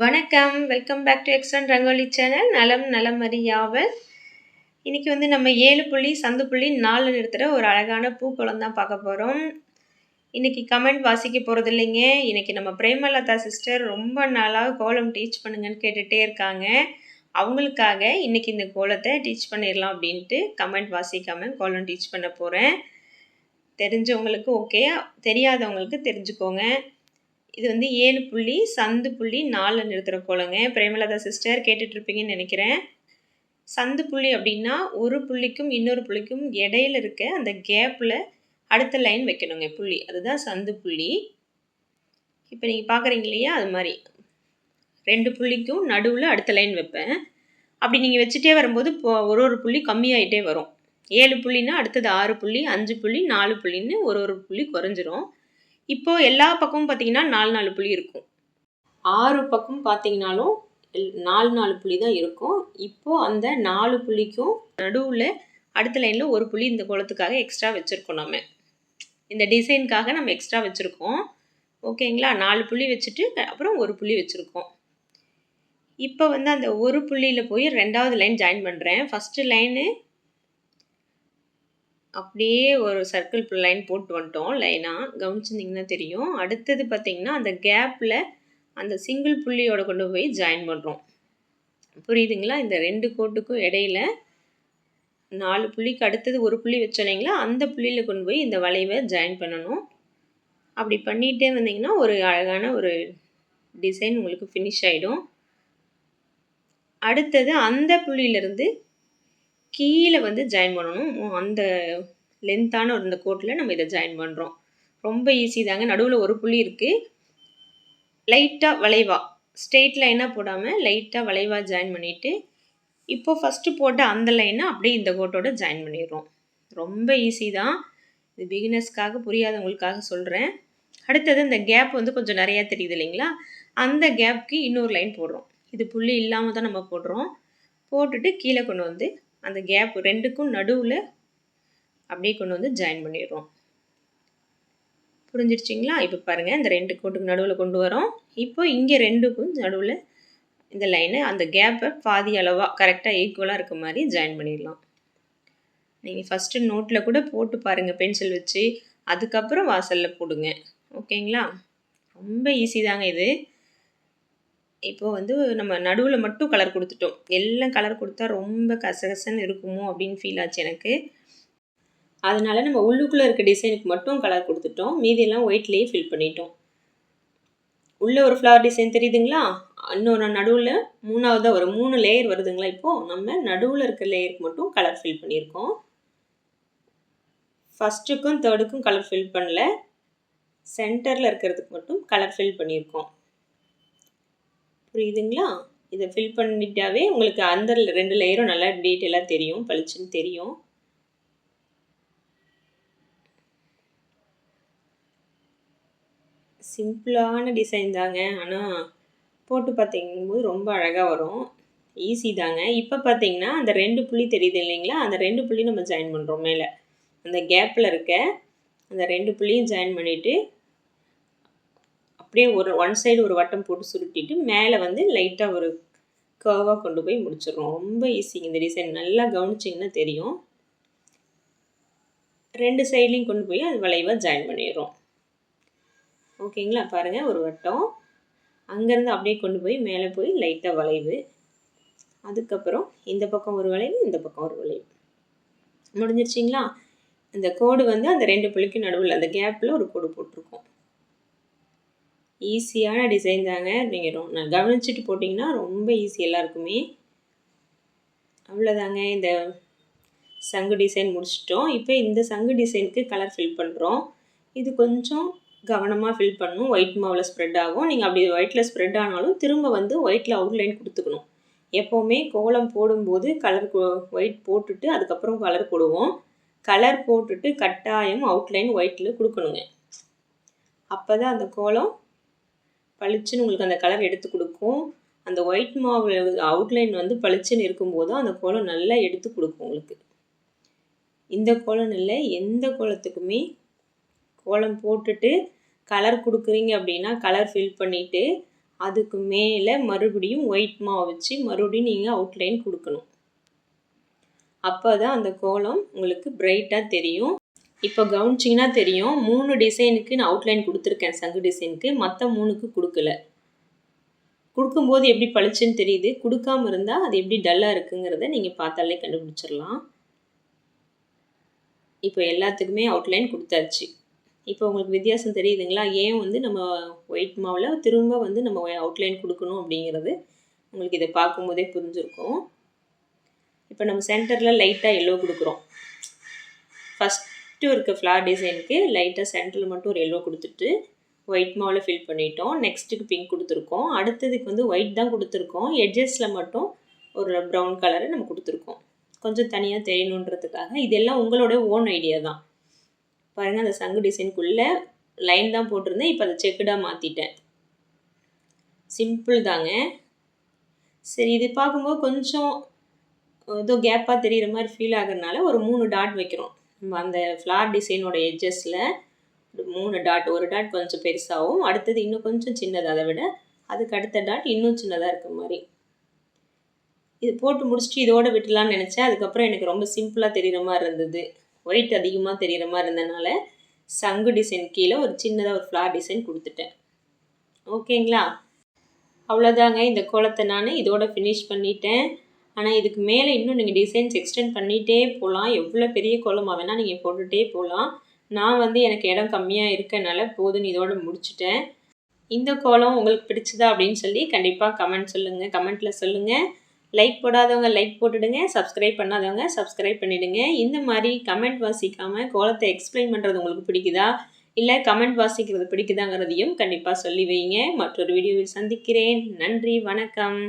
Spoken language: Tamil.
வணக்கம். வெல்கம் பேக் டு எக்ஸன் ரங்கோலி சேனல் நலம் நலம் அறியாவல் இன்றைக்கி வந்து நம்ம ஏழு புள்ளி சந்து புள்ளி நாலு நிறுத்துகிற ஒரு அழகான பூக்குளம் தான் பார்க்க போகிறோம் இன்றைக்கி கமெண்ட் வாசிக்க போகிறது இல்லைங்க. இன்றைக்கி நம்ம பிரேமலதா சிஸ்டர் ரொம்ப நாளாக கோலம் டீச் பண்ணுங்கன்னு கேட்டுகிட்டே இருக்காங்க. அவங்களுக்காக இன்றைக்கி இந்த கோலத்தை டீச் பண்ணிடலாம் அப்படின்ட்டு கமெண்ட் வாசிக்காமல் கோலம் டீச் பண்ண போகிறேன் தெரிஞ்சவங்களுக்கு ஓகே தெரியாதவங்களுக்கு தெரிஞ்சுக்கோங்க. இது வந்து ஏழு புள்ளி சந்து புள்ளி நாலில் நிறுத்துகிற கோலங்க பிரேமலதா சிஸ்டர் கேட்டுட்ருப்பீங்கன்னு நினைக்கிறேன். சந்து புள்ளி அப்படின்னா ஒரு புள்ளிக்கும் இன்னொரு புள்ளிக்கும் இடையில இருக்க அந்த கேப்பில் அடுத்த லைன் வைக்கணுங்க புள்ளி. அதுதான் சந்து புள்ளி. இப்போ நீங்கள் பார்க்குறீங்க இல்லையா? அது மாதிரி. ரெண்டு புள்ளிக்கும் நடுவில் அடுத்த லைன் வைப்பேன். அப்படி நீங்கள் வச்சுட்டே வரும்போது ஒரு ஒரு புள்ளி கம்மியாயிட்டே வரும். ஏழு புள்ளின்னா அடுத்தது ஆறு புள்ளி அஞ்சு புள்ளி நாலு புள்ளின்னு ஒரு ஒரு புள்ளி குறைஞ்சிரும். இப்போது எல்லா பக்கமும் பார்த்தீங்கன்னா நாலு நாலு புள்ளி இருக்கும். ஆறு பக்கம் பார்த்தீங்கனாலும் நாலு நாலு புள்ளி தான் இருக்கும். இப்போது அந்த நாலு புள்ளிக்கும் நடுவில் அடுத்த லைனில் ஒரு புள்ளி இந்த குளத்துக்காக எக்ஸ்ட்ரா வச்சுருக்கோம் நம்ம இந்த டிசைனுக்காக நம்ம எக்ஸ்ட்ரா வச்சுருக்கோம். ஓகேங்களா? நாலு புள்ளி வச்சுட்டு அப்புறம் ஒரு புள்ளி வச்சுருக்கோம். இப்போ வந்து அந்த ஒரு புள்ளியில் போய் ரெண்டாவது லைன் ஜாயின் பண்ணுறேன் ஃபஸ்ட்டு லைனு அப்படியே ஒரு சர்க்கிள் லைன் போட்டு வந்துட்டோம். லைனாக கவனிச்சிருந்திங்கன்னா தெரியும். அடுத்தது பார்த்திங்கன்னா அந்த கேப்பில் அந்த சிங்கிள் புள்ளியோட கொண்டு போய் ஜாயின் பண்ணுறோம் புரியுதுங்களா? இந்த ரெண்டு கோட்டுக்கும் இடையில நாலு புள்ளிக்கு அடுத்தது ஒரு புள்ளி வச்சோம் இல்லைங்களா? அந்த புள்ளியில் கொண்டு போய் இந்த வளைவை ஜாயின் பண்ணணும். அப்படி பண்ணிகிட்டே வந்தீங்கன்னா ஒரு அழகான ஒரு டிசைன் உங்களுக்கு ஃபினிஷ் ஆகிடும் அடுத்தது அந்த புள்ளியிலேருந்து கீழே வந்து ஜாயின் பண்ணணும். அந்த லென்த்தான ஒரு இந்த கோட்டில் நம்ம இதை ஜாயின் பண்ணுறோம் ரொம்ப ஈஸி தாங்க. நடுவில் ஒரு புள்ளி இருக்குது லைட்டாக வளைவா. ஸ்ட்ரெயிட் லைனாக போடாமல் லைட்டாக வளைவாக ஜாயின் பண்ணிவிட்டு இப்போ ஃபஸ்ட்டு போட்ட அந்த லைனை அப்படியே இந்த கோட்டோட ஜாயின் பண்ணிடுறோம். ரொம்ப ஈஸி தான். இது பிகினர்ஸ்க்காக புரியாதவங்களுக்காக சொல்கிறேன் அடுத்தது இந்த கேப் வந்து கொஞ்சம் நிறையா தெரியுது இல்லைங்களா? அந்த கேப்க்கு இன்னொரு லைன் போடுறோம். இது புள்ளி இல்லாமல் தான் நம்ம போடுறோம். போட்டுட்டு கீழே கொண்டு வந்து அந்த கேப் ரெண்டுக்கும் நடுவில் அப்படியே கொண்டு வந்து ஜாயின் பண்ணிடுறோம். புரிஞ்சிருச்சிங்களா இப்போ பாருங்கள் இந்த ரெண்டு கோட்டுக்கு நடுவில் கொண்டு வரோம். இப்போ இங்கே ரெண்டுக்கும் நடுவில் இந்த லைனை அந்த கேப்பை பாதி அளவாக கரெக்டாக ஈக்குவலாக இருக்க மாதிரி ஜாயின் பண்ணிடலாம். நீங்கள் ஃபஸ்ட்டு நோட்டில் கூட போட்டு பாருங்கள் பென்சில் வச்சு. அதுக்கப்புறம் வாசலில் போடுங்க. ஓகேங்களா? ரொம்ப ஈஸி தாங்க இது. இப்போது வந்து நம்ம நடுவில் மட்டும் கலர் கொடுத்துட்டோம். எல்லாம் கலர் கொடுத்தா ரொம்ப கசகசன்னு இருக்குமோ அப்படின்னு ஃபீல் ஆச்சு எனக்கு. அதனால் நம்ம உள்ளுக்குள்ளே இருக்க டிசைனுக்கு மட்டும் கலர் கொடுத்துட்டோம். மீதியெல்லாம் ஒயிட்லேயே ஃபில் பண்ணிட்டோம். உள்ளே ஒரு ஃப்ளவர் டிசைன் தெரியுதுங்களா? இன்னொரு நடுவில் மூணாவதாக ஒரு மூணு லேயர் வருதுங்களா இப்போது நம்ம நடுவில் இருக்க லேயருக்கு மட்டும் கலர் ஃபில் பண்ணியிருக்கோம். ஃபஸ்ட்டுக்கும் தேர்டுக்கும் கலர் ஃபில் பண்ணல. சென்டரில் இருக்கிறதுக்கு மட்டும் கலர் ஃபில் பண்ணியிருக்கோம். புரியுதுங்களா? இதை ஃபில் பண்ணிட்டாவே உங்களுக்கு அந்த ரெண்டு லேயரும் நல்லா டீட்டெயிலாக தெரியும் பளிச்சுன்னு தெரியும். சிம்பிளான டிசைன் தாங்க. ஆனால் போட்டு பார்த்தீங்கும்போது ரொம்ப அழகாக வரும். ஈஸி தாங்க. இப்போ பார்த்தீங்கன்னா அந்த ரெண்டு புள்ளி தெரியுது இல்லைங்களா? அந்த ரெண்டு புள்ளி நம்ம ஜாயின் பண்ணுறோம் மேலே. அந்த கேப்பில் இருக்க அந்த ரெண்டு புள்ளியும் ஜாயின் பண்ணிவிட்டு அப்படியே ஒரு ஒன் சைடு ஒரு வட்டம் போட்டு சுருட்டிட்டு மேலே வந்து லைட்டாக ஒரு கர்வாக கொண்டு போய் முடிச்சிடுறோம். ரொம்ப ஈஸிங்க இந்த டிசைன் நல்லா கவனிச்சிங்கன்னா தெரியும். ரெண்டு சைட்லேயும் கொண்டு போய் அது வளைவாக ஜாயின் பண்ணிடுறோம். ஓகேங்களா பாருங்கள் ஒரு வட்டம். அங்கேருந்து அப்படியே கொண்டு போய் மேலே போய் லைட்டாக வளைவு. அதுக்கப்புறம் இந்த பக்கம் ஒரு வளைவு இந்த பக்கம் ஒரு வளைவு. முடிஞ்சிருச்சிங்களா? இந்த கோடு வந்து அந்த ரெண்டு புள்ளிக்கும் நடுவில் அந்த கேப்பில் ஒரு கோடு போட்டிருக்கோம். ஈஸியான டிசைன் தாங்க. நீங்கள் ரொம்ப நான் கவனிச்சுட்டு போட்டிங்கன்னா ரொம்ப ஈஸி எல்லாருக்குமே. அவ்வளோதாங்க. இந்த சங்கு டிசைன் முடிச்சிட்டோம். இப்போ இந்த சங்கு டிசைனுக்கு கலர் ஃபில் பண்ணுறோம் இது கொஞ்சம் கவனமாக ஃபில் பண்ணணும் ஒயிட் மாவில் ஸ்ப்ரெட் ஆகும். நீங்கள் அப்படி ஒயிட்டில் ஸ்ப்ரெட் ஆனாலும் திரும்ப வந்து ஒயிட்டில் அவுட்லைன் கொடுத்துக்கணும். எப்போவுமே கோலம் போடும்போது கலர் ஒயிட் போட்டுட்டு அதுக்கப்புறம் கலர் போடுவோம். கலர் போட்டுட்டு கட்டாயம் அவுட்லைன் ஒயிட்டில் கொடுக்கணுங்க. அப்போ தான் அந்த கோலம் பளிச்சுன்னு உங்களுக்கு அந்த கலர் எடுத்து கொடுக்கும். அந்த ஒயிட் மாவு அவுட்லைன் வந்து பளிச்சுன்னு இருக்கும்போது அந்த கோலம் நல்லா எடுத்து கொடுக்கும் உங்களுக்கு. இந்த கோலம் இல்லை எந்த கோலத்துக்குமே கோலம் போட்டுட்டு கலர் கொடுக்குறீங்க அப்படின்னா கலர் ஃபில் பண்ணிவிட்டு அதுக்கு மேலே மறுபடியும் ஒயிட் மாவு வச்சு மறுபடியும் நீங்கள் அவுட்லைன் கொடுக்கணும். அப்போ தான் அந்த கோலம் உங்களுக்கு பிரைட்டாக தெரியும். இப்போ கவனிச்சிங்கன்னா தெரியும். மூணு டிசைனுக்கு நான் அவுட்லைன் கொடுத்துருக்கேன் சங்கு டிசைனுக்கு மற்ற மூணுக்கு கொடுக்கல. கொடுக்கும்போது எப்படி பளிச்சுன்னு தெரியுது. கொடுக்காம இருந்தால் அது எப்படி டல்லாக இருக்குங்கிறத நீங்கள் பார்த்தாலே கண்டுபிடிச்சிடலாம். இப்போ எல்லாத்துக்குமே அவுட்லைன் கொடுத்தாச்சு. இப்போ உங்களுக்கு வித்தியாசம் தெரியுதுங்களா? ஏன் வந்து நம்ம ஒயிட் மாவில் திரும்ப வந்து நம்ம அவுட்லைன் கொடுக்கணும் அப்படிங்கிறது உங்களுக்கு இதை பார்க்கும்போதே புரிஞ்சிருக்கும். இப்போ நம்ம சென்டரில் லைட்டாக எல்லோ கொடுக்குறோம். ஃபஸ்ட் ஃபஸ்ட்டு இருக்க ஃப்ளார் டிசைனுக்கு லைட்டாக சென்டரில் மட்டும் ஒரு எல்லோ கொடுத்துட்டு ஒயிட் மாவில் ஃபில் பண்ணிட்டோம். நெக்ஸ்ட்டுக்கு பிங்க் கொடுத்துருக்கோம். அடுத்ததுக்கு வந்து ஒயிட் தான் கொடுத்துருக்கோம். எட்ஜஸில் மட்டும் ஒரு ப்ரௌன் கலரை நம்ம கொடுத்துருக்கோம். கொஞ்சம் தனியாக தெரியணுன்றதுக்காக. இதெல்லாம் உங்களோட ஓன் ஐடியா தான். பாருங்கள் அந்த சங்கு டிசைனுக்குள்ளே லைன் தான் போட்டிருந்தேன். இப்போ அதை செக்குடாக மாற்றிட்டேன் சிம்பிள் தாங்க. சரி இது பார்க்கும்போது கொஞ்சம் ஏதோ கேப்பாக தெரிகிற மாதிரி ஃபீல் ஆகுறதுனால ஒரு மூணு டாட் வைக்கிறோம். அந்த ஃப்ளார் டிசைனோட எட்ஜஸில் ஒரு மூணு டாட் ஒரு டாட் கொஞ்சம் பெருசாகவும் அடுத்தது இன்னும் கொஞ்சம் சின்னது அதை விட அதுக்கு அடுத்த டாட் இன்னும் சின்னதாக இருக்க மாதிரி. இது போட்டு முடிச்சுட்டு இதோடு விட்டுலான்னு நினச்சேன். அதுக்கப்புறம் எனக்கு ரொம்ப சிம்பிளாக தெரிகிற மாதிரி இருந்தது. ஒயிட் அதிகமாக தெரிகிற மாதிரி இருந்ததுனால சங்கு டிசைன் கீழே ஒரு சின்னதாக ஒரு ஃப்ளார் டிசைன் கொடுத்துட்டேன். ஓகேங்களா அவ்வளோதாங்க இந்த கோலத்தை நான் இதோட ஃபினிஷ் பண்ணிட்டேன். ஆனால் இதுக்கு மேலே இன்னும் நீங்கள் டிசைன்ஸ் எக்ஸ்டெண்ட் பண்ணிகிட்டே போகலாம் எவ்வளோ பெரிய கோலமாக வேணால் நீங்கள் போட்டுகிட்டே போகலாம் நான் வந்து எனக்கு இடம் கம்மியாக இருக்கனால போதுன்னு இதோட முடிச்சுட்டேன். இந்த கோலம் உங்களுக்கு பிடிச்சதா அப்படின்னு சொல்லி கண்டிப்பாக கமெண்ட் சொல்லுங்கள் கமெண்ட்டில் சொல்லுங்கள் லைக் போடாதவங்க லைக் போட்டுடுங்க. சப்ஸ்கிரைப் பண்ணாதவங்க சப்ஸ்கிரைப் பண்ணிவிடுங்க இந்த மாதிரி கமெண்ட் வாசிக்காமல் கோலத்தை எக்ஸ்பிளைன் பண்ணுறது உங்களுக்கு பிடிக்குதா? இல்லை கமெண்ட் வாசிக்கிறது பிடிக்குதாங்கிறதையும் கண்டிப்பாக சொல்லி வைங்க. மற்றொரு வீடியோவில் சந்திக்கிறேன். நன்றி வணக்கம்.